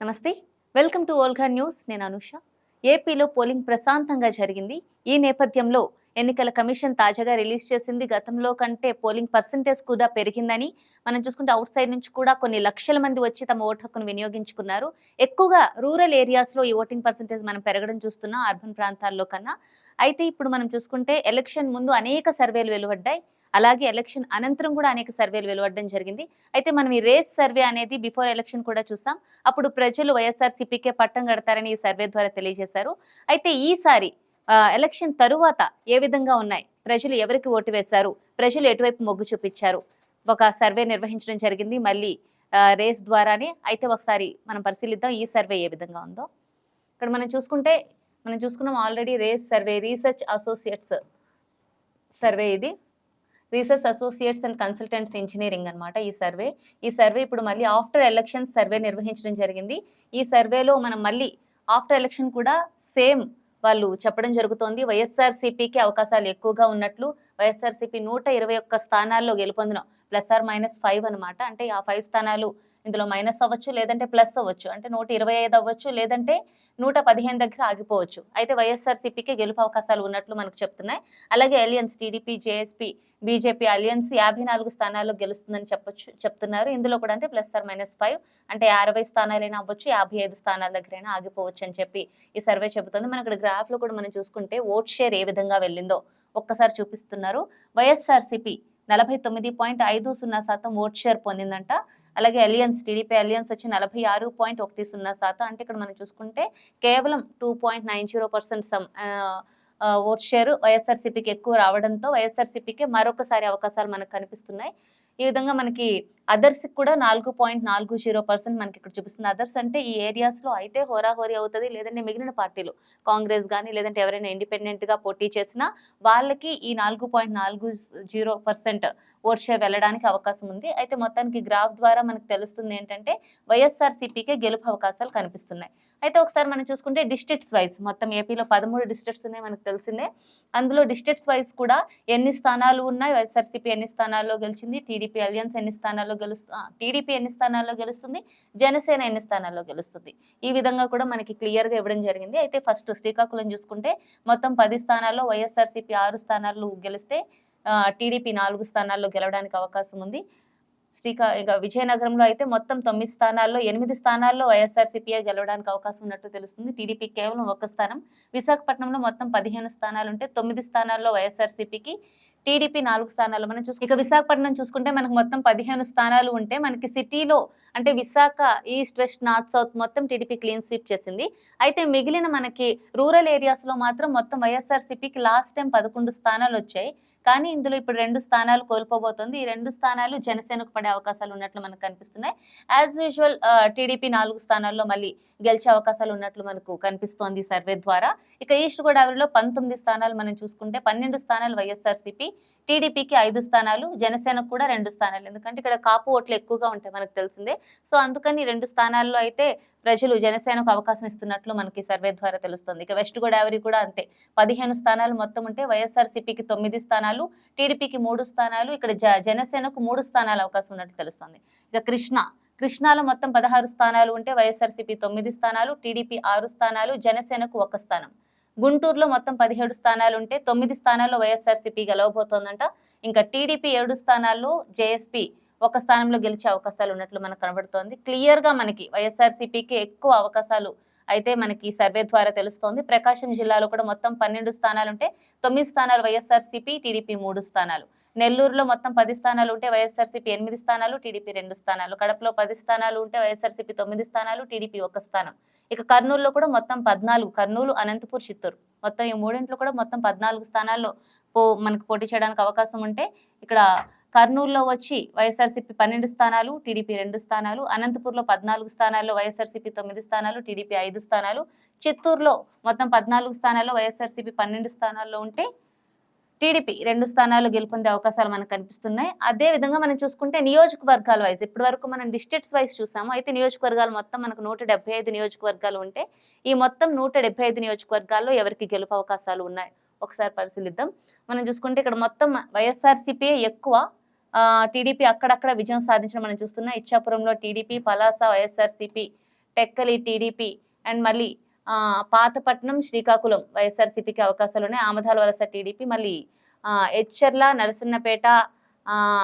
నమస్తే. Welcome to Olga news. నేను అనుష. ఏపీలో పోలింగ్ ప్రశాంతంగా జరిగింది. ఈ నేపథ్యంలో ఎన్నికల కమిషన్ తాజాగా రిలీజ్ చేసింది. గతంలో కంటే పోలింగ్ పర్సంటేజ్ కూడా పెరిగిందని మనం చూసుకుంటే అవుట్ సైడ్ నుంచి కూడా కొన్ని లక్షల మంది వచ్చి తమ ఓటు హక్కును వినియోగించుకున్నారు. ఎక్కువగా రూరల్ ఏరియాస్లో ఈ ఓటింగ్ పర్సంటేజ్ మనం పెరగడం చూస్తున్నాం అర్బన్ ప్రాంతాల్లో కన్నా. అయితే ఇప్పుడు మనం చూసుకుంటే ఎలక్షన్ ముందు అనేక సర్వేలు వెలువడ్డాయి. అలాగే ఎలక్షన్ అనంతరం కూడా అనేక సర్వేలు వెలువడడం జరిగింది. అయితే మనం ఈ రేస్ సర్వే అనేది బిఫోర్ ఎలక్షన్ కూడా చూసాం. అప్పుడు ప్రజలు వైఎస్ఆర్సీపీకే పట్టం కడతారని ఈ సర్వే ద్వారా తెలియజేశారు. అయితే ఈసారి ఎలక్షన్ తరువాత ఏ విధంగా ఉన్నాయి? ప్రజలు ఎవరికి ఓటు వేశారు? ప్రజలు ఎటువైపు మొగ్గు చూపించారు? ఒక సర్వే నిర్వహించడం జరిగింది. మళ్ళీ రేస్ ద్వారానే అయితే ఒకసారి మనం పరిశీలిద్దాం ఈ సర్వే ఏ విధంగా ఉందో. ఇక్కడ మనం చూసుకుంటే మనం చూసుకున్నాం already race survey research associates survey ఇది. Research associates and consultants engineering అనమాట ఈ సర్వే. ఈ సర్వే ఇప్పుడు మళ్ళీ ఆఫ్టర్ ఎలక్షన్ సర్వే నిర్వహించడం జరిగింది. ఈ సర్వేలో మనం మళ్ళీ ఆఫ్టర్ ఎలక్షన్ కూడా సేమ్ వాళ్ళు చెప్పడం జరుగుతోంది. వైఎస్ఆర్సీపీకి అవకాశాలు ఎక్కువగా ఉన్నట్లు వైఎస్ఆర్సీపీ నూట ఇరవై ఒక్క స్థానాల్లో గెలుపొందిన ప్లస్ ఆర్ మైనస్ ఫైవ్ అనమాట అంటే ఆ ఫైవ్ స్థానాలు ఇందులో మైనస్ అవ్వచ్చు లేదంటే ప్లస్ అవ్వచ్చు. అంటే నూట ఇరవై ఐదు అవ్వచ్చు లేదంటే నూట పదిహేను దగ్గర ఆగిపోవచ్చు. అయితే వైఎస్ఆర్సీపీకి గెలుపు అవకాశాలు ఉన్నట్లు మనకు చెప్తున్నాయి. అలాగే alliance TDP JSP BJP alliance యాభై నాలుగు స్థానాల్లో గెలుస్తుందని చెప్పొచ్చు చెప్తున్నారు. ఇందులో కూడా అంటే ప్లస్ ఆర్ మైనస్ ఫైవ్. అంటే అరవై స్థానాలైనా అవ్వచ్చు యాభై ఐదు స్థానాల దగ్గరైనా ఆగిపోవచ్చు అని చెప్పి ఈ సర్వే చెబుతుంది. మనం ఇక్కడ గ్రాఫ్లో కూడా మనం చూసుకుంటే ఓట్ షేర్ ఏ విధంగా వెళ్ళిందో ఒక్కసారి చూపిస్తున్నారు. వైఎస్ఆర్సీపీ నలభై తొమ్మిది పాయింట్ ఐదు సున్నా శాతం ఓట్ షేర్ పొందిందంట. అలాగే అలియన్స్ టీడీపీ అలియన్స్ వచ్చి నలభై ఆరు పాయింట్ ఒకటి సున్నా శాతం అంటే ఇక్కడ మనం చూసుకుంటే కేవలం two point nine zero percent some vote share వైఎస్ఆర్సీపీకి ఎక్కువ రావడంతో వైఎస్ఆర్సీపీకి మరొకసారి అవకాశాలు మనకు కనిపిస్తున్నాయి. ఈ విధంగా మనకి అదర్స్ కూడా నాలుగు పాయింట్ నాలుగు జీరో పర్సెంట్ మనకి ఇక్కడ చూపిస్తుంది. అదర్స్ అంటే ఈ ఏరియాస్లో అయితే హోరాహోరీ అవుతుంది. లేదంటే మిగిలిన పార్టీలు కాంగ్రెస్ కానీ లేదంటే ఎవరైనా ఇండిపెండెంట్గా పోటీ చేసినా వాళ్ళకి ఈ నాలుగు పాయింట్ నాలుగు జీరో పర్సెంట్ ఓట్ షేర్ వెళ్ళడానికి అవకాశం ఉంది. అయితే మొత్తానికి గ్రాఫ్ ద్వారా మనకు తెలుస్తుంది ఏంటంటే వైఎస్ఆర్ సిపికే గెలుపు అవకాశాలు కనిపిస్తున్నాయి. అయితే ఒకసారి మనం చూసుకుంటే డిస్ట్రిక్ట్స్ వైజ్ మొత్తం ఏపీలో పదమూడు డిస్ట్రిక్ట్స్ ఉన్నాయి మనకు తెలిసిందే. అందులో డిస్ట్రిక్ట్స్ వైజ్ కూడా ఎన్ని స్థానాలు ఉన్నాయి? వైఎస్ఆర్సీపీ ఎన్ని స్థానాల్లో గెలిచింది? టీడీపీ అలియన్స్ ఎన్ని స్థానాల్లో గెలుస్తు టీడీపీ ఎన్ని స్థానాల్లో గెలుస్తుంది? జనసేన ఎన్ని స్థానాల్లో గెలుస్తుంది? ఈ విధంగా కూడా మనకి క్లియర్గా ఇవ్వడం జరిగింది. అయితే ఫస్ట్ శ్రీకాకుళం చూసుకుంటే మొత్తం పది స్థానాల్లో వైఎస్ఆర్సీపీ ఆరు స్థానాలు గెలిస్తే టీడీపీ నాలుగు స్థానాల్లో గెలవడానికి అవకాశం ఉంది. శ్రీకా ఇక విజయనగరంలో అయితే మొత్తం తొమ్మిది స్థానాల్లో ఎనిమిది స్థానాల్లో వైఎస్ఆర్సీపీ గెలవడానికి అవకాశం ఉన్నట్టు తెలుస్తుంది. టీడీపీ కేవలం ఒక స్థానం. విశాఖపట్నంలో మొత్తం పదిహేను స్థానాలు ఉంటే తొమ్మిది స్థానాల్లో వైఎస్ఆర్సీపీకి టీడీపీ నాలుగు స్థానాలు. మనం చూసుకు ఇక విశాఖపట్నం చూసుకుంటే మనకు మొత్తం పదిహేను స్థానాలు ఉంటే మనకి సిటీలో అంటే Visakha east west north south మొత్తం టీడీపీ క్లీన్ స్వీప్ చేసింది. అయితే మిగిలిన మనకి రూరల్ ఏరియాస్లో మాత్రం మొత్తం వైఎస్ఆర్సీపీకి లాస్ట్ టైం పదకొండు స్థానాలు వచ్చాయి. కానీ ఇందులో ఇప్పుడు రెండు స్థానాలు కోల్పోబోతోంది. ఈ రెండు స్థానాలు జనసేనకు పడే అవకాశాలు ఉన్నట్లు మనకు కనిపిస్తున్నాయి. యాజ్ యూజువల్ టీడీపీ నాలుగు స్థానాల్లో మళ్ళీ గెలిచే అవకాశాలు ఉన్నట్లు మనకు కనిపిస్తోంది సర్వే ద్వారా. ఇక ఈస్ట్ గోదావరిలో పంతొమ్మిది స్థానాలు మనం చూసుకుంటే పన్నెండు స్థానాలు వైఎస్ఆర్సీపీ టీడీపీకి ఐదు స్థానాలు జనసేనకు కూడా రెండు స్థానాలు. ఎందుకంటే ఇక్కడ కాపు ఓట్లు ఎక్కువగా ఉంటాయి మనకు తెలిసిందే. సో అందుకని రెండు స్థానాల్లో అయితే ప్రజలు జనసేనకు అవకాశం ఇస్తున్నట్లు మనకి సర్వే ద్వారా తెలుస్తుంది. ఇక వెస్ట్ గోదావరి కూడా అంతే. పదిహేను స్థానాలు మొత్తం ఉంటే వైఎస్ఆర్సీపీకి తొమ్మిది స్థానాలు టీడీపీకి మూడు స్థానాలు ఇక్కడ జనసేనకు మూడు స్థానాలు అవకాశం ఉన్నట్లు తెలుస్తుంది. ఇక కృష్ణ. కృష్ణాలో మొత్తం పదహారు స్థానాలు ఉంటే వైఎస్ఆర్సీపీ తొమ్మిది స్థానాలు టీడీపీ ఆరు స్థానాలు జనసేనకు ఒక స్థానం. గుంటూరులో మొత్తం పదిహేడు స్థానాలుంటే తొమ్మిది స్థానాల్లో వైఎస్ఆర్సీపీ గెలవబోతోందంట. ఇంకా టీడీపీ ఏడు స్థానాల్లో జేఎస్పీ ఒక స్థానంలో గెలిచే అవకాశాలు ఉన్నట్లు మనకు కనబడుతోంది. క్లియర్గా మనకి వైఎస్ఆర్సీపీకి ఎక్కువ అవకాశాలు అయితే మనకి సర్వే ద్వారా తెలుస్తోంది. ప్రకాశం జిల్లాలో కూడా మొత్తం పన్నెండు స్థానాలు ఉంటే తొమ్మిది స్థానాలు వైఎస్ఆర్సీపీ టీడీపీ మూడు స్థానాలు. నెల్లూరులో మొత్తం పది స్థానాలు ఉంటే వైఎస్ఆర్సీపీ ఎనిమిది స్థానాలు టీడీపీ రెండు స్థానాలు. కడపలో పది స్థానాలు ఉంటే వైఎస్ఆర్సీపీ తొమ్మిది స్థానాలు టీడీపీ ఒక స్థానం. ఇక కర్నూలులో కూడా మొత్తం పద్నాలుగు కర్నూలు అనంతపూర్ చిత్తూరు. మొత్తం ఈ మూడింట్లో కూడా మొత్తం పద్నాలుగు స్థానాల్లో పో మనకు పోటీ చేయడానికి అవకాశం ఉంటే ఇక్కడ కర్నూలులో వచ్చి వైఎస్ఆర్సీపీ పన్నెండు స్థానాలు టీడీపీ రెండు స్థానాలు అనంతపూర్లో పద్నాలుగు స్థానాల్లో వైఎస్ఆర్సీపీ తొమ్మిది స్థానాలు టీడీపీ ఐదు స్థానాలు. చిత్తూరులో మొత్తం పద్నాలుగు స్థానాల్లో వైఎస్ఆర్సీపీ పన్నెండు స్థానాల్లో ఉంటే టీడీపీ రెండు స్థానాలు గెలుపొందే అవకాశాలు మనకు కనిపిస్తున్నాయి. అదే విధంగా మనం చూసుకుంటే నియోజకవర్గాల వైజ్ ఇప్పటి వరకు మనం డిస్ట్రిక్ట్స్ వైజ్ చూసాము. అయితే నియోజకవర్గాలు మొత్తం మనకు నూట ఐదు నియోజకవర్గాలు ఉంటే ఈ మొత్తం నూట డెబ్బై ఐదు నియోజకవర్గాల్లో ఎవరికి గెలుపు అవకాశాలు ఉన్నాయి? ఒకసారి పరిశీలిద్దాం. మనం చూసుకుంటే ఇక్కడ మొత్తం వైఎస్ఆర్సీపీ ఎక్కువ టీడీపీ అక్కడక్కడ విజయం సాధించడం మనం చూస్తున్నాం. ఇచ్చాపురంలో TDP Palasa YSRCP Tekkali TDP and మళ్ళీ పాతపట్నం శ్రీకాకుళం వైఎస్ఆర్సీపీకి అవకాశాలు ఉన్నాయి. ఆమదాల వలస టీడీపీ మళ్ళీ ఎచ్చర్ల నరసన్నపేట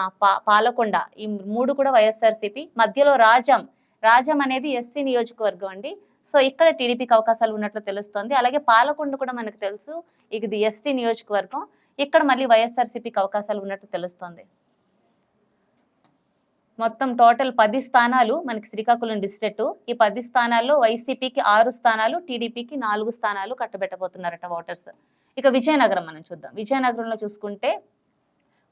పా- పాలకొండ ఈ మూడు కూడా వైఎస్ఆర్సీపీ. మధ్యలో రాజం. రాజం అనేది ఎస్సీ నియోజకవర్గం అండి. సో ఇక్కడ టీడీపీకి అవకాశాలు ఉన్నట్లు తెలుస్తోంది. అలాగే పాలకొండ కూడా మనకు తెలుసు. ఇది ఎస్టీ నియోజకవర్గం. ఇక్కడ మళ్ళీ వైఎస్ఆర్సీపీకి అవకాశాలు ఉన్నట్లు తెలుస్తోంది. మొత్తం టోటల్ పది స్థానాలు మనకి శ్రీకాకుళం డిస్ట్రిక్ట్. ఈ పది స్థానాల్లో వైసీపీకి ఆరు స్థానాలు టీడీపీకి నాలుగు స్థానాలు కట్టబెట్టబోతున్నారట ఓటర్స్ ఇక విజయనగరం మనం చూద్దాం. విజయనగరంలో చూసుకుంటే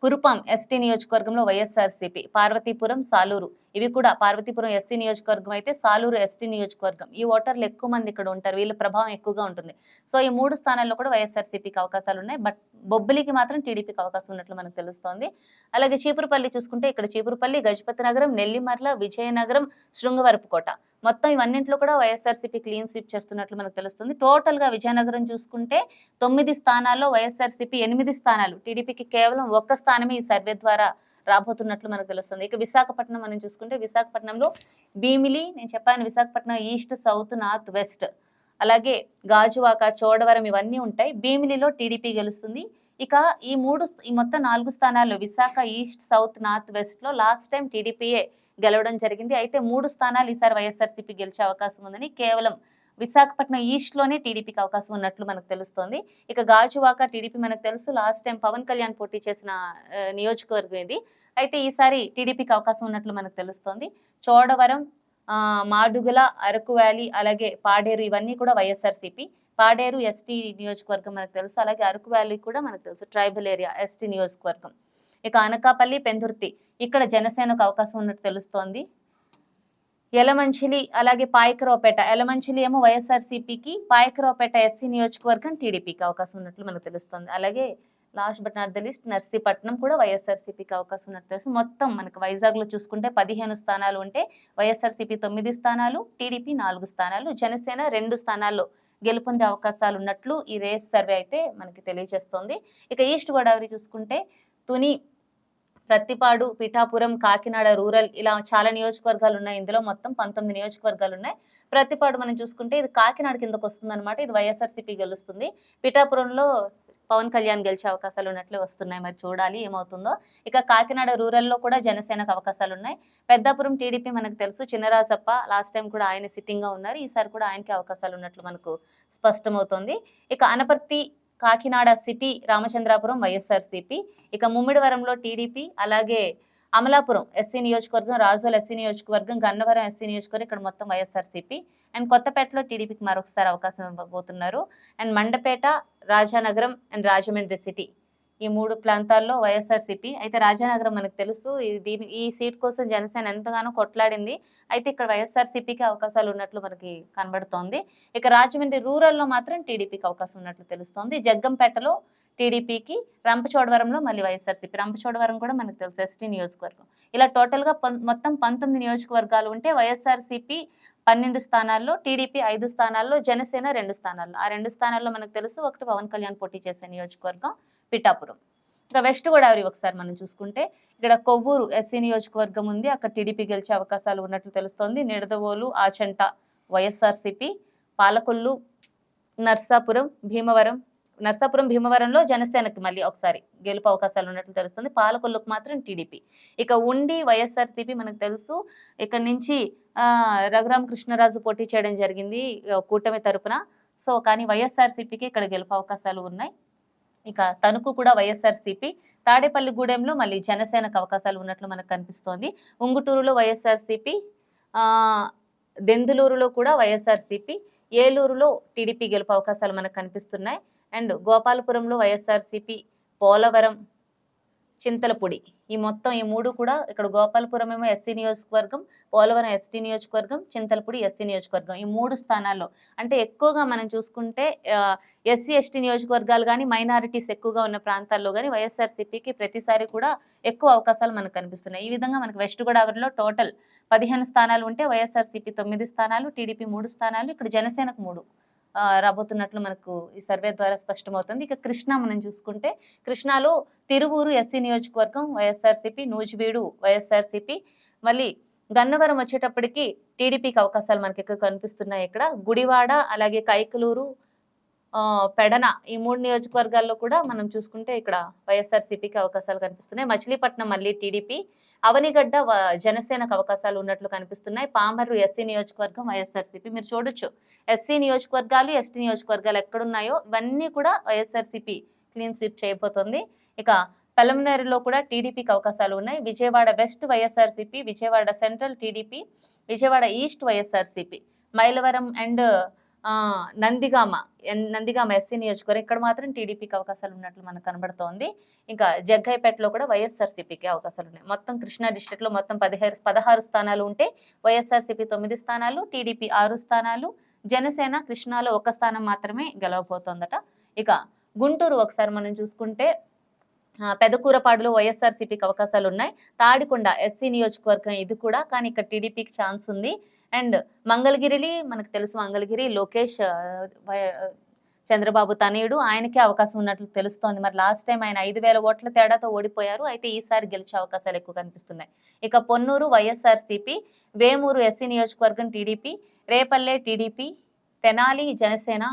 కురుపాం ఎస్టీ నియోజకవర్గంలో వైఎస్ఆర్సీపీ పార్వతీపురం సాలూరు. ఇవి కూడా పార్వతీపురం ఎస్సీ నియోజకవర్గం అయితే సాలూరు ఎస్టీ నియోజకవర్గం. ఈ ఓటర్లు ఎక్కువ మంది ఇక్కడ ఉంటారు. వీళ్ళ ప్రభావం ఎక్కువగా ఉంటుంది. సో ఈ మూడు స్థానాల్లో కూడా వైఎస్ఆర్సీపీకి అవకాశాలు ఉన్నాయి. బట్ బొబ్బిలికి మాత్రం టీడీపీకి అవకాశం ఉన్నట్లు మనకు తెలుస్తోంది. అలాగే చీపురుపల్లి చూసుకుంటే ఇక్కడ చీపురుపల్లి గజపతి నగరం నెల్లిమర్ల విజయనగరం శృంగవరపుకోట. మొత్తం ఇవన్నింటిలో కూడా వైఎస్ఆర్సీపీ క్లీన్ స్వీప్ చేస్తున్నట్లు మనకు తెలుస్తుంది. టోటల్గా విజయనగరం చూసుకుంటే తొమ్మిది స్థానాల్లో వైఎస్ఆర్సీపీ ఎనిమిది స్థానాలు. టీడీపీకి కేవలం ఒక్క స్థానమే ఈ సర్వే ద్వారా రాబోతున్నట్లు మనకు తెలుస్తుంది. ఇక విశాఖపట్నం మనం చూసుకుంటే విశాఖపట్నంలో భీమిలి నేను చెప్పాను Visakhapatnam east south north west. అలాగే గాజువాక చోడవరం ఇవన్నీ ఉంటాయి. భీమిలిలో టీడీపీ గెలుస్తుంది. ఇక ఈ మూడు ఈ మొత్తం నాలుగు స్థానాల్లో విశాఖ ఈస్ట్ సౌత్ నార్త్ వెస్ట్లో లాస్ట్ టైం టీడీపీయే గెలవడం జరిగింది. అయితే మూడు స్థానాలు ఈసారి వైఎస్ఆర్సీపీ గెలిచే అవకాశం ఉందని కేవలం విశాఖపట్నం ఈస్ట్లోనే టీడీపీకి అవకాశం ఉన్నట్లు మనకు తెలుస్తోంది. ఇక గాజువాక టీడీపీ మనకు తెలుసు లాస్ట్ టైం పవన్ కళ్యాణ్ పోటీ చేసిన నియోజకవర్గం ఇది. అయితే ఈసారి టీడీపీకి అవకాశం ఉన్నట్లు మనకు తెలుస్తోంది. చోడవరం మాడుగుల అరకు వ్యాలీ అలాగే పాడేరు ఇవన్నీ కూడా వైఎస్ఆర్సీపీ. పాడేరు ఎస్టీ నియోజకవర్గం మనకు తెలుసు అలాగే అరకు వ్యాలీ కూడా మనకు తెలుసు ట్రైబల్ ఏరియా ఎస్టీ నియోజకవర్గం. ఇక అనకాపల్లి పెందుర్తి ఇక్కడ జనసేనకు అవకాశం ఉన్నట్టు తెలుస్తోంది. యలమంచిలి అలాగే పాయకరావుపేట యలమంచిలి ఏమో వైఎస్ఆర్సీపీకి పాయకరావుపేట ఎస్సీ నియోజకవర్గం టీడీపీకి అవకాశం ఉన్నట్లు మనకు తెలుస్తుంది. అలాగే last but not the list Narsipatnam కూడా వైఎస్ఆర్సీపీకి అవకాశం ఉన్నట్టు తెలుసు. మొత్తం మనకు వైజాగ్లో చూసుకుంటే పదిహేను స్థానాలు ఉంటే వైఎస్ఆర్సీపీ తొమ్మిది స్థానాలు టీడీపీ నాలుగు స్థానాలు జనసేన రెండు స్థానాల్లో గెలుపొందే అవకాశాలు ఉన్నట్లు ఈ రేస్ సర్వే అయితే మనకి తెలియజేస్తోంది. ఇక ఈస్ట్ గోదావరి చూసుకుంటే తుని ప్రత్తిపాడు పిఠాపురం కాకినాడ రూరల్ ఇలా చాలా నియోజకవర్గాలు ఉన్నాయి. ఇందులో మొత్తం పంతొమ్మిది నియోజకవర్గాలు ఉన్నాయి. ప్రతిపాడు మనం చూసుకుంటే ఇది కాకినాడ కిందకు వస్తుంది అనమాట ఇది వైఎస్ఆర్సీపీ గెలుస్తుంది. పిఠాపురంలో పవన్ కళ్యాణ్ గెలిచే అవకాశాలు ఉన్నట్లు వస్తున్నాయి. మరి చూడాలి ఏమవుతుందో. ఇక కాకినాడ రూరల్లో కూడా జనసేనకు అవకాశాలు ఉన్నాయి. పెద్దాపురం టీడీపీ మనకు తెలుసు. చిన్నరాజప్ప లాస్ట్ టైం కూడా ఆయన సిట్టింగ్గా ఉన్నారు. ఈసారి కూడా ఆయనకి అవకాశాలు ఉన్నట్లు మనకు స్పష్టమవుతోంది. ఇక అనపర్తి కాకినాడ సిటీ రామచంద్రాపురం వైఎస్ఆర్సీపీ. ఇక ముమ్మిడివరంలో టీడీపీ అలాగే అమలాపురం ఎస్సీ నియోజకవర్గం రాజోల్ ఎస్సీ నియోజకవర్గం గన్నవరం ఎస్సీ నియోజకవర్గం ఇక్కడ మొత్తం వైఎస్ఆర్సీపీ. అండ్ కొత్తపేటలో టీడీపీకి మరొకసారి అవకాశం ఇవ్వబోతున్నారు. And Mandapeta Rajanagaram and Rajahmundry city. ఈ మూడు ప్రాంతాల్లో వైఎస్ఆర్సీపీ. అయితే రాజానగరం మనకు తెలుసు. దీని ఈ సీట్ కోసం జనసేన ఎంతగానో కొట్లాడింది. అయితే ఇక్కడ వైఎస్ఆర్సీపీకి అవకాశాలు ఉన్నట్లు మనకి కనబడుతోంది. ఇక రాజమండ్రి రూరల్లో మాత్రం టీడీపీకి అవకాశం ఉన్నట్లు తెలుస్తోంది. జగ్గంపేటలో టీడీపీకి రంపచోడవరంలో మళ్ళీ వైఎస్ఆర్సీపీ. రంపచోడవరం కూడా మనకు తెలుసు ఎస్టీ నియోజకవర్గం. ఇలా టోటల్గా పం- మొత్తం పంతొమ్మిది నియోజకవర్గాలు ఉంటే వైఎస్ఆర్సీపీ పన్నెండు స్థానాల్లో టీడీపీ ఐదు స్థానాల్లో జనసేన రెండు స్థానాల్లో. ఆ రెండు స్థానాల్లో మనకు తెలుసు. ఒకటి పవన్ కళ్యాణ్ పోటీ చేసే నియోజకవర్గం. పిఠాపురం. ఇంకా వెస్ట్ గోదావరి ఒకసారి మనం చూసుకుంటే ఇక్కడ కొవ్వూరు ఎస్సీ నియోజకవర్గం ఉంది. అక్కడ టీడీపీ గెలిచే అవకాశాలు ఉన్నట్లు తెలుస్తోంది. నిడదవోలు ఆచంట వైఎస్ఆర్సీపీ పాలకొల్లు నర్సాపురం భీమవరం. నర్సాపురం భీమవరంలో జనసేనకి మళ్ళీ ఒకసారి గెలుపు అవకాశాలు ఉన్నట్లు తెలుస్తుంది. పాలకొల్లుకు మాత్రం టీడీపీ. ఇక ఉండి వైఎస్ఆర్సీపీ మనకు తెలుసు. ఇక్కడ నుంచి రఘురామ కృష్ణరాజు పోటీ చేయడం జరిగింది కూటమి తరపున. సో కానీ వైఎస్ఆర్సీపీకి ఇక్కడ గెలుపు అవకాశాలు ఉన్నాయి. ఇక తణుకు కూడా వైఎస్ఆర్సీపీ తాడేపల్లిగూడెంలో మళ్ళీ జనసేనకు అవకాశాలు ఉన్నట్లు మనకు కనిపిస్తోంది. ఉంగుటూరులో వైఎస్ఆర్సీపీ దెందులూరులో కూడా వైఎస్ఆర్సీపీ ఏలూరులో టీడీపీ గెలుపు అవకాశాలు మనకు కనిపిస్తున్నాయి. అండ్ గోపాలపురంలో వైఎస్ఆర్సీపీ పోలవరం చింతలపూడి. ఈ మొత్తం ఈ మూడు కూడా ఇక్కడ గోపాలపురం ఏమో ఎస్సీ నియోజకవర్గం పోలవరం ఎస్టీ నియోజకవర్గం చింతలపూడి ఎస్సీ నియోజకవర్గం. ఈ మూడు స్థానాల్లో అంటే ఎక్కువగా మనం చూసుకుంటే ఎస్సీ ఎస్టీ నియోజకవర్గాలు కానీ మైనారిటీస్ ఎక్కువగా ఉన్న ప్రాంతాల్లో కానీ వైఎస్ఆర్సీపీకి ప్రతిసారి కూడా ఎక్కువ అవకాశాలు మనకు కనిపిస్తున్నాయి. ఈ విధంగా మనకు వెస్ట్ గోదావరిలో టోటల్ పదిహేను స్థానాలు ఉంటే వైఎస్ఆర్సీపీ తొమ్మిది స్థానాలు టీడీపీ మూడు స్థానాలు ఇక్కడ జనసేనకు మూడు. రాబోతున్నట్లు మనకు ఈ సర్వే ద్వారా స్పష్టమవుతుంది. ఇక కృష్ణ మనం చూసుకుంటే కృష్ణాలో తిరువూరు ఎస్సీ నియోజకవర్గం వైఎస్ఆర్సీపీ నూజివీడు వైఎస్ఆర్సీపీ. మళ్ళీ గన్నవరం వచ్చేటప్పటికి టీడీపీకి అవకాశాలు మనకి ఎక్కువ కనిపిస్తున్నాయి ఇక్కడ. గుడివాడ అలాగే కైకలూరు పెడన ఈ మూడు నియోజకవర్గాల్లో కూడా మనం చూసుకుంటే ఇక్కడ వైఎస్ఆర్సీపీకి అవకాశాలు కనిపిస్తున్నాయి. మచిలీపట్నం మళ్ళీ టీడీపీ. అవనిగడ్డ జనసేనకు అవకాశాలు ఉన్నట్లు కనిపిస్తున్నాయి. పామర్రు ఎస్సీ నియోజకవర్గం వైఎస్ఆర్సీపీ. మీరు చూడొచ్చు. ఎస్సీ నియోజకవర్గాలు ఎస్టీ నియోజకవర్గాలు ఎక్కడున్నాయో ఇవన్నీ కూడా వైఎస్ఆర్సీపీ క్లీన్ స్వీప్ చేయబోతోంది. ఇక పలమనేరులో కూడా టీడీపీకి అవకాశాలు ఉన్నాయి. Vijayawada west YSRCP Vijayawada central TDP Vijayawada east YSRCP. Mylavaram and Nandigama Nandigama SC నియోజకవర్గం. ఇక్కడ మాత్రం టీడీపీకి అవకాశాలు ఉన్నట్లు మనకు కనబడుతోంది. ఇంకా జగ్గైపేటలో కూడా వైఎస్ఆర్సీపీకి అవకాశాలు ఉన్నాయి. మొత్తం కృష్ణా డిస్టిక్లో మొత్తం పదిహేను పదహారు స్థానాలు ఉంటే వైఎస్ఆర్సీపీ తొమ్మిది స్థానాలు టీడీపీ ఆరు స్థానాలు. జనసేన కృష్ణాలో ఒక స్థానం మాత్రమే గెలవబోతోందట. ఇక గుంటూరు ఒకసారి మనం చూసుకుంటే పెదకూరపాడులో వైఎస్ఆర్సీపీకి అవకాశాలు ఉన్నాయి. తాడికొండ ఎస్సీ నియోజకవర్గం ఇది కూడా కానీ ఇక్కడ టీడీపీకి ఛాన్స్ ఉంది. అండ్ మంగళగిరిని మనకు తెలుసు మంగళగిరి లోకేష్ చంద్రబాబు తనయుడు ఆయనకే అవకాశం ఉన్నట్లు తెలుస్తోంది. మరి లాస్ట్ టైం ఆయన ఐదు వేల ఓట్ల తేడాతో ఓడిపోయారు. అయితే ఈసారి గెలిచే అవకాశాలు ఎక్కువ కనిపిస్తున్నాయి. ఇక పొన్నూరు వైఎస్ఆర్సీపీ వేమూరు ఎస్సీ నియోజకవర్గం టీడీపీ రేపల్లె టీడీపీ తెనాలి జనసేన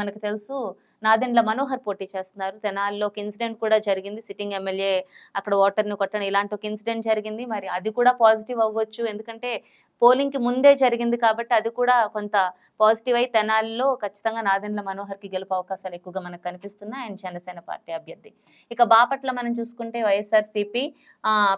మనకు తెలుసు నాదెండ్ల మనోహర్ పోటీ చేస్తున్నారు. తెనాలిలో ఒక ఇన్సిడెంట్ కూడా జరిగింది. సిట్టింగ్ ఎమ్మెల్యే అక్కడ ఓటర్ని కొట్టడం ఇలాంటి ఒక ఇన్సిడెంట్ జరిగింది. మరి అది కూడా పాజిటివ్ అవ్వచ్చు. ఎందుకంటే పోలింగ్కి ముందే జరిగింది కాబట్టి అది కూడా కొంత పాజిటివ్ అయి తెనాలిలో ఖచ్చితంగా నాదెండ్ల మనోహర్కి గెలుపు అవకాశాలు ఎక్కువగా మనకు కనిపిస్తున్నాయి. ఆయన జనసేన పార్టీ అభ్యర్థి. ఇక బాపట్ల మనం చూసుకుంటే వైఎస్ఆర్సీపీ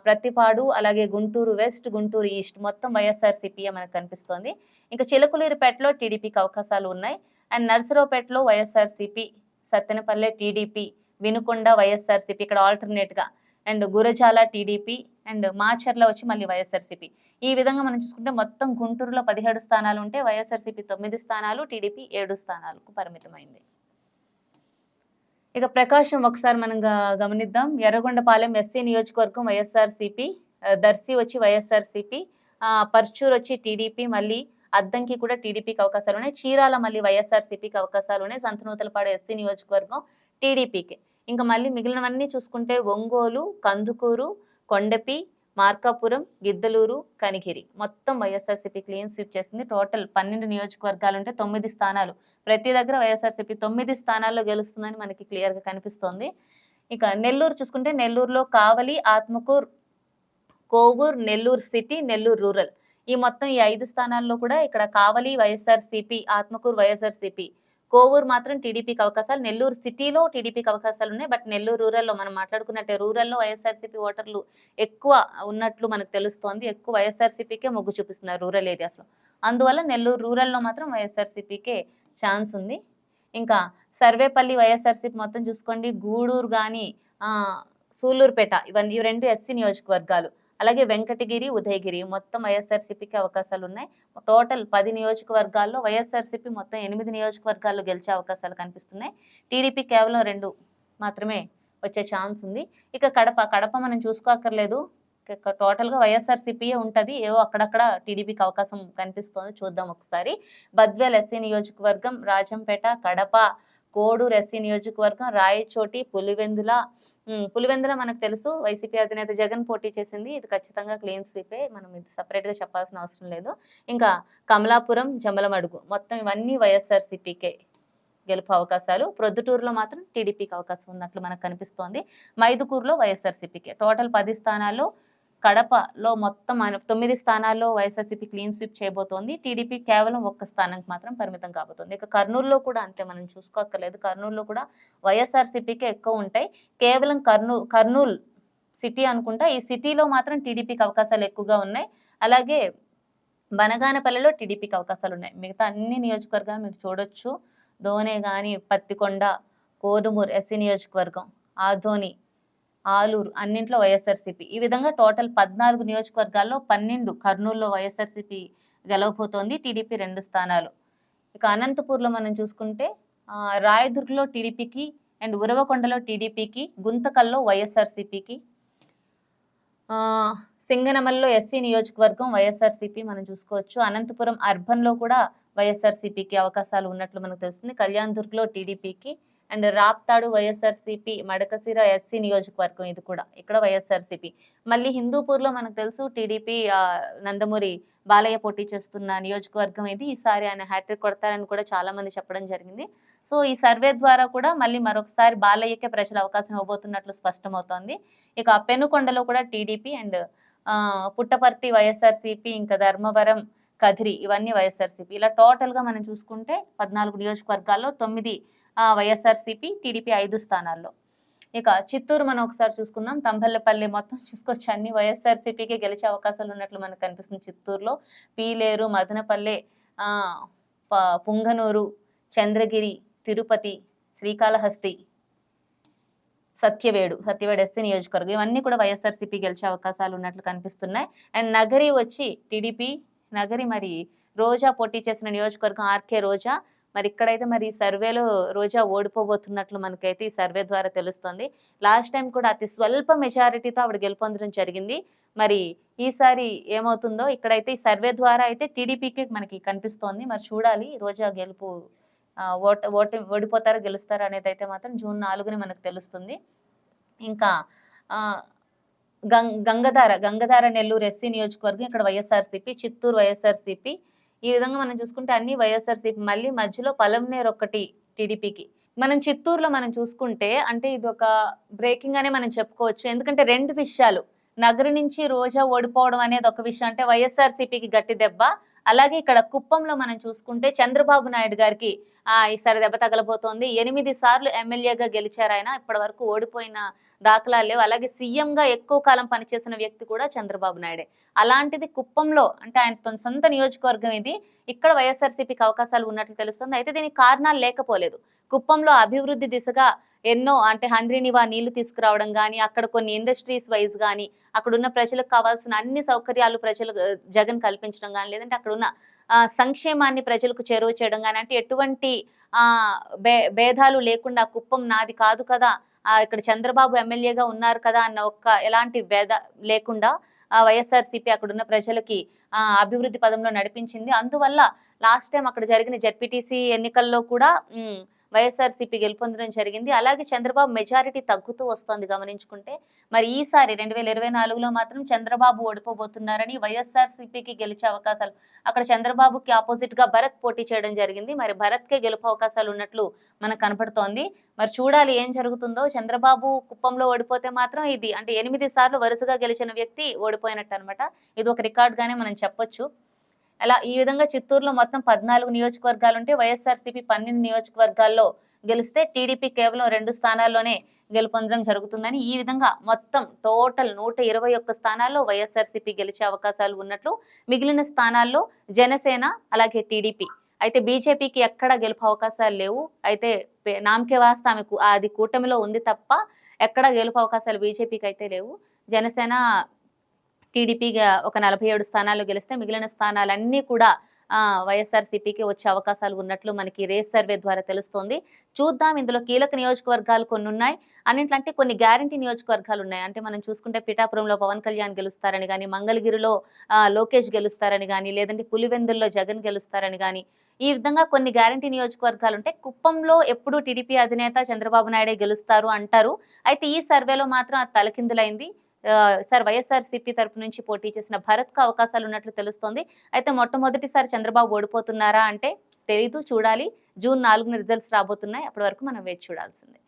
ప్రతిపాడు అలాగే గుంటూరు వెస్ట్ గుంటూరు ఈస్ట్ మొత్తం వైఎస్ఆర్సీపీయే మనకు కనిపిస్తోంది. ఇంకా చిలకలూరిపేటలో టీడీపీకి అవకాశాలు ఉన్నాయి. And నర్సరావుపేటలో YSRCP Sattenapalle TDP Vinukonda YSRCP ఇక్కడ ఆల్టర్నేట్గా and Gurajala TDP and Macherla వచ్చి మళ్ళీ వైఎస్ఆర్సీపీ. ఈ విధంగా మనం చూసుకుంటే మొత్తం గుంటూరులో పదిహేడు స్థానాలు ఉంటే వైఎస్ఆర్సీపీ తొమ్మిది స్థానాలు టీడీపీ ఏడు స్థానాలకు పరిమితమైంది. ఇక ప్రకాశం ఒకసారి మనం గమనిద్దాం. ఎర్రగొండపాలెం ఎస్సీ నియోజకవర్గం వైఎస్ఆర్సీపీ దర్శి వచ్చి వైఎస్ఆర్సీపీ పర్చూర్ వచ్చి టీడీపీ మళ్ళీ అద్దంకి కూడా టీడీపీకి అవకాశాలు ఉన్నాయి. చీరాల మళ్ళీ వైఎస్ఆర్సీపీకి అవకాశాలు ఉన్నాయి. సంతనూతలపాడు ఎస్సీ నియోజకవర్గం టీడీపీకి ఇంకా మళ్ళీ మిగిలినవన్నీ చూసుకుంటే ఒంగోలు కందుకూరు కొండపి మార్కాపురం గిద్దలూరు కనిగిరి. మొత్తం వైఎస్ఆర్సీపీ క్లీన్ స్వీప్ చేసింది. టోటల్ పన్నెండు నియోజకవర్గాలు ఉంటే తొమ్మిది స్థానాలు. ప్రతి దగ్గర వైఎస్ఆర్సీపీ తొమ్మిది స్థానాల్లో గెలుస్తుందని మనకి క్లియర్గా కనిపిస్తోంది. ఇక నెల్లూరు చూసుకుంటే నెల్లూరులో కావలి ఆత్మకూర్ కోవూర్ నెల్లూరు సిటీ నెల్లూరు రూరల్. ఈ మొత్తం ఈ ఐదు స్థానాల్లో కూడా ఇక్కడ కావలి వైఎస్ఆర్సీపీ ఆత్మకూరు వైఎస్ఆర్సీపీ. కోవూరు మాత్రం టీడీపీకి అవకాశాలు నెల్లూరు సిటీలో టీడీపీకి అవకాశాలు ఉన్నాయి. బట్ నెల్లూరు రూరల్లో మనం మాట్లాడుకున్నట్టే రూరల్లో వైఎస్ఆర్సీపీ ఓటర్లు ఎక్కువ ఉన్నట్లు మనకు తెలుస్తోంది. ఎక్కువ వైఎస్ఆర్సీపీకే మొగ్గు చూపిస్తున్నారు రూరల్ ఏరియాస్లో. అందువల్ల నెల్లూరు రూరల్లో మాత్రం వైఎస్ఆర్సీపీకే ఛాన్స్ ఉంది. ఇంకా సర్వేపల్లి వైఎస్ఆర్సీపీ మొత్తం చూసుకోండి. గూడూరు కానీ సూలూరుపేట ఇవన్నీ ఈ రెండు ఎస్సీ నియోజకవర్గాలు. అలాగే వెంకటగిరి ఉదయగిరి మొత్తం వైఎస్ఆర్సీపీకి అవకాశాలు ఉన్నాయి టోటల్ పది నియోజకవర్గాల్లో వైఎస్ఆర్సీపీ మొత్తం ఎనిమిది నియోజకవర్గాల్లో గెలిచే అవకాశాలు కనిపిస్తున్నాయి. టీడీపీ కేవలం రెండు మాత్రమే వచ్చే ఛాన్స్ ఉంది. ఇక కడప కడప మనం చూసుకోక్కర్లేదు. టోటల్గా వైఎస్ఆర్సీపీయే ఉంటుంది. ఏవో అక్కడక్కడ టీడీపీకి అవకాశం కనిపిస్తోంది చూద్దాం ఒకసారి. బద్వేల్ ఎస్సీ నియోజకవర్గం రాజంపేట కడప కోడూరు ఎస్సీ నియోజకవర్గం రాయచోటి పులివెందుల పులివెందుల మనకు తెలుసు. వైసీపీ అధినేత జగన్ పోటీ చేసింది. ఇది ఖచ్చితంగా క్లీన్ స్వీపే. మనం ఇది సపరేట్గా చెప్పాల్సిన అవసరం లేదు. ఇంకా కమలాపురం జమలమడుగు మొత్తం ఇవన్నీ వైఎస్ఆర్సీపీకే గెలుపు అవకాశాలు. ప్రొద్దుటూరులో మాత్రం టీడీపీకి అవకాశం ఉన్నట్లు మనకు కనిపిస్తోంది. మైదుకూరులో వైఎస్ఆర్సీపీకే. టోటల్ పది స్థానాల్లో కడపలో మొత్తం తొమ్మిది స్థానాల్లో వైఎస్ఆర్సీపీ క్లీన్ స్వీప్ చేయబోతోంది. టీడీపీ కేవలం ఒక్క స్థానానికి మాత్రం పరిమితం కాబోతోంది. ఇక కర్నూలులో కూడా అంతే మనం చూసుకోక్కర్లేదు. కర్నూలులో కూడా వైఎస్ఆర్సీపీకే ఎక్కువ ఉంటాయి. కేవలం కర్నూ కర్నూలు సిటీ అనుకుంటా ఈ సిటీలో మాత్రం టీడీపీకి అవకాశాలు ఎక్కువగా ఉన్నాయి. అలాగే బనగానపల్లిలో టీడీపీకి అవకాశాలు ఉన్నాయి. మిగతా అన్ని నియోజకవర్గాలు మీరు చూడొచ్చు. దోనే కానీ పత్తికొండ కోడుమూరు ఎస్సీ నియోజకవర్గం ఆధోని ఆలూరు అన్నింట్లో వైఎస్ఆర్సీపీ. ఈ విధంగా టోటల్ పద్నాలుగు నియోజకవర్గాల్లో పన్నెండు కర్నూలులో వైఎస్ఆర్సీపీ గెలవబోతోంది టీడీపీ రెండు స్థానాలు. ఇక అనంతపూర్లో మనం చూసుకుంటే రాయదుర్గలో రాయదుర్గ్లో టీడీపీకి అండ్ ఉరవకొండలో టీడీపీకి గుంతకల్లో వైఎస్ఆర్సీపీకి సింగనమల్లో ఎస్సీ నియోజకవర్గం వైఎస్ఆర్సీపీ మనం చూసుకోవచ్చు. అనంతపురం అర్బన్లో కూడా వైఎస్ఆర్సీపీకి అవకాశాలు ఉన్నట్లు మనకు తెలుస్తుంది. కళ్యాణ్ దుర్గ్లో టీడీపీకి and Raptadu YSRCP Madakasira SC నియోజకవర్గం ఇది కూడా. ఇక్కడ వైఎస్ఆర్సీపీ. మళ్ళీ హిందూపూర్లో మనకు తెలుసు టీడీపీ నందమూరి బాలయ్య పోటీ చేస్తున్న నియోజకవర్గం ఇది. ఈసారి ఆయన హ్యాట్రిక్ కొడతారని కూడా చాలా మంది చెప్పడం జరిగింది. సో ఈ సర్వే ద్వారా కూడా మళ్ళీ మరొకసారి బాలయ్యకే ప్రజలు అవకాశం ఇవ్వబోతున్నట్లు స్పష్టమవుతోంది. ఇక పెనుకొండలో కూడా టీడీపీ అండ్ పుట్టపర్తి వైఎస్ఆర్సీపీ ఇంకా ధర్మవరం కదిరి ఇవన్నీ వైఎస్ఆర్సీపీ. ఇలా టోటల్గా మనం చూసుకుంటే పద్నాలుగు నియోజకవర్గాల్లో తొమ్మిది వైఎస్ఆర్సీపీ టీడీపీ ఐదు స్థానాల్లో. ఇక చిత్తూరు మనం ఒకసారి చూసుకుందాం. తంబల్లపల్లి మొత్తం చూసుకోవచ్చు. అన్ని వైఎస్ఆర్సీపీకి గెలిచే అవకాశాలు ఉన్నట్లు మనకు కనిపిస్తుంది చిత్తూరులో. పీలేరు మదనపల్లె పుంగనూరు చంద్రగిరి తిరుపతి శ్రీకాళహస్తి సత్యవేడు సత్యవేడు ఎస్సీ నియోజకవర్గం. ఇవన్నీ కూడా వైఎస్ఆర్సీపీ గెలిచే అవకాశాలు ఉన్నట్లు కనిపిస్తున్నాయి. అండ్ నగరి వచ్చి టీడీపీ నగరి మరి రోజా పోటీ చేసిన నియోజకవర్గం ఆర్కే రోజా. మరి ఇక్కడైతే మరి ఈ సర్వేలో రోజా ఓడిపోబోతున్నట్లు మనకైతే ఈ సర్వే ద్వారా తెలుస్తుంది. లాస్ట్ టైం కూడా అతి స్వల్ప మెజారిటీతో ఆవిడ గెలుపొందడం జరిగింది. మరి ఈసారి ఏమవుతుందో ఇక్కడైతే ఈ సర్వే ద్వారా అయితే టీడీపీకి మనకి కనిపిస్తోంది. మరి చూడాలి రోజా గెలుపు ఓట ఓట ఓడిపోతారో గెలుస్తారో అనేది అయితే మాత్రం జూన్ నాలుగుని మనకు తెలుస్తుంది. ఇంకా గం గంగధార గంగధార నెల్లూరు ఎస్సీ నియోజకవర్గం ఇక్కడ వైఎస్ఆర్సీపీ చిత్తూరు వైఎస్ఆర్సీపీ ఈ విధంగా మనం చూసుకుంటే అన్ని వైఎస్ఆర్సీపీ మళ్ళీ మధ్యలో పలంనేరు ఒక్కటి టీడీపీకి. మనం చిత్తూరులో మనం చూసుకుంటే అంటే ఇది ఒక బ్రేకింగ్ అనే మనం చెప్పుకోవచ్చు. ఎందుకంటే రెండు విషయాలు. నగరి నుంచి రోజా ఓడిపోవడం అనేది ఒక విషయం. అంటే వైఎస్ఆర్సీపీకి గట్టి దెబ్బ. అలాగే ఇక్కడ కుప్పంలో మనం చూసుకుంటే చంద్రబాబు నాయుడు గారికి ఆ ఈసారి దెబ్బ తగలబోతోంది. ఎనిమిది సార్లు ఎమ్మెల్యేగా గెలిచారు ఆయన. ఇప్పటి వరకు ఓడిపోయిన దాఖలాలు లేవు. అలాగే సీఎంగా ఎక్కువ కాలం పనిచేసిన వ్యక్తి కూడా చంద్రబాబు నాయుడే. అలాంటిది కుప్పంలో అంటే ఆయన తన సొంత నియోజకవర్గం ఇది. ఇక్కడ వైఎస్ఆర్సీపీకి అవకాశాలు ఉన్నట్లు తెలుస్తుంది. అయితే దీనికి కారణాలు లేకపోలేదు. కుప్పంలో అభివృద్ధి దిశగా ఎన్నో అంటే హంద్రీనివా నీళ్ళు తీసుకురావడం కానీ అక్కడ కొన్ని ఇండస్ట్రీస్ వైజ్ కానీ అక్కడ ఉన్న ప్రజలకు కావాల్సిన అన్ని సౌకర్యాలు ప్రజలకు జగన్ కల్పించడం కానీ లేదంటే అక్కడ ఉన్న సంక్షేమాన్ని ప్రజలకు చేరువ చేయడం కానీ అంటే ఎటువంటి ఆ భే భేదాలు లేకుండా కుప్పం నాది కాదు కదా ఇక్కడ చంద్రబాబు ఎమ్మెల్యేగా ఉన్నారు కదా అన్న ఒక్క ఎలాంటి భేద లేకుండా ఆ వైఎస్ఆర్సీపీ అక్కడ ఉన్న ప్రజలకి ఆ అభివృద్ధి పదంలో నడిపించింది. అందువల్ల లాస్ట్ టైం అక్కడ జరిగిన జెడ్పీటీసీ ఎన్నికల్లో కూడా వైఎస్ఆర్సీపీ గెలుపొందడం జరిగింది. అలాగే చంద్రబాబు మెజారిటీ తగ్గుతూ వస్తోంది గమనించుకుంటే. మరి ఈసారి రెండు వేల ఇరవై నాలుగులో మాత్రం చంద్రబాబు ఓడిపోబోతున్నారని వైఎస్ఆర్సీపీకి గెలిచే అవకాశాలు అక్కడ చంద్రబాబుకి ఆపోజిట్గా భరత్ పోటీ చేయడం జరిగింది. మరి భరత్ కే గెలుపు అవకాశాలు ఉన్నట్లు మనకు కనపడుతోంది. మరి చూడాలి ఏం జరుగుతుందో. చంద్రబాబు కుప్పంలో ఓడిపోతే మాత్రం ఇది అంటే ఎనిమిది సార్లు వరుసగా గెలిచిన వ్యక్తి ఓడిపోయినట్టు అనమాట ఇది ఒక రికార్డ్ గానే మనం చెప్పొచ్చు. అలా ఈ విధంగా చిత్తూరులో మొత్తం పద్నాలుగు నియోజకవర్గాలు ఉంటే వైఎస్ఆర్సీపీ పన్నెండు నియోజకవర్గాల్లో గెలిస్తే టీడీపీ కేవలం రెండు స్థానాల్లోనే గెలుపొందడం జరుగుతుందని ఈ విధంగా మొత్తం టోటల్ నూట ఇరవై ఒక్క స్థానాల్లో వైఎస్ఆర్సీపీ గెలిచే అవకాశాలు ఉన్నట్లు మిగిలిన స్థానాల్లో జనసేన అలాగే టీడీపీ. అయితే బీజేపీకి ఎక్కడ గెలుపు అవకాశాలు లేవు. అయితే నామకే వాస్త ఆమెకు అది కూటమిలో ఉంది తప్ప ఎక్కడ గెలుపు అవకాశాలు బీజేపీకి అయితే లేవు. జనసేన టీడీపీగా ఒక నలభై ఏడు స్థానాలు గెలిస్తే మిగిలిన స్థానాలన్నీ కూడా ఆ, వైఎస్ఆర్సీపీకి వచ్చే అవకాశాలు ఉన్నట్లు మనకి రేస్ సర్వే ద్వారా తెలుస్తోంది. చూద్దాం ఇందులో కీలక నియోజకవర్గాలు కొన్ని ఉన్నాయి అన్నింటిలంటే కొన్ని గ్యారంటీ నియోజకవర్గాలు ఉన్నాయి. అంటే మనం చూసుకుంటే పిఠాపురంలో పవన్ కళ్యాణ్ గెలుస్తారని కానీ మంగళగిరిలో లోకేష్ గెలుస్తారని కానీ లేదంటే పులివెందుల్లో జగన్ గెలుస్తారని కానీ ఈ విధంగా కొన్ని గ్యారంటీ నియోజకవర్గాలు ఉంటాయి కుప్పంలో ఎప్పుడు టీడీపీ అధినేత చంద్రబాబు నాయుడే గెలుస్తారు అంటారు. అయితే ఈ సర్వేలో మాత్రం అది తలకిందులైంది. సార్ వైఎస్ఆర్సీపీ తరపు నుంచి పోటీ చేసిన భరత్కు అవకాశాలు ఉన్నట్లు తెలుస్తోంది. అయితే మొట్టమొదటిసారి చంద్రబాబు ఓడిపోతున్నారా అంటే తెలీదు చూడాలి. జూన్ నాలుగున రిజల్ట్స్ రాబోతున్నాయి. అప్పటి వరకు మనం వేచి చూడాల్సిందే.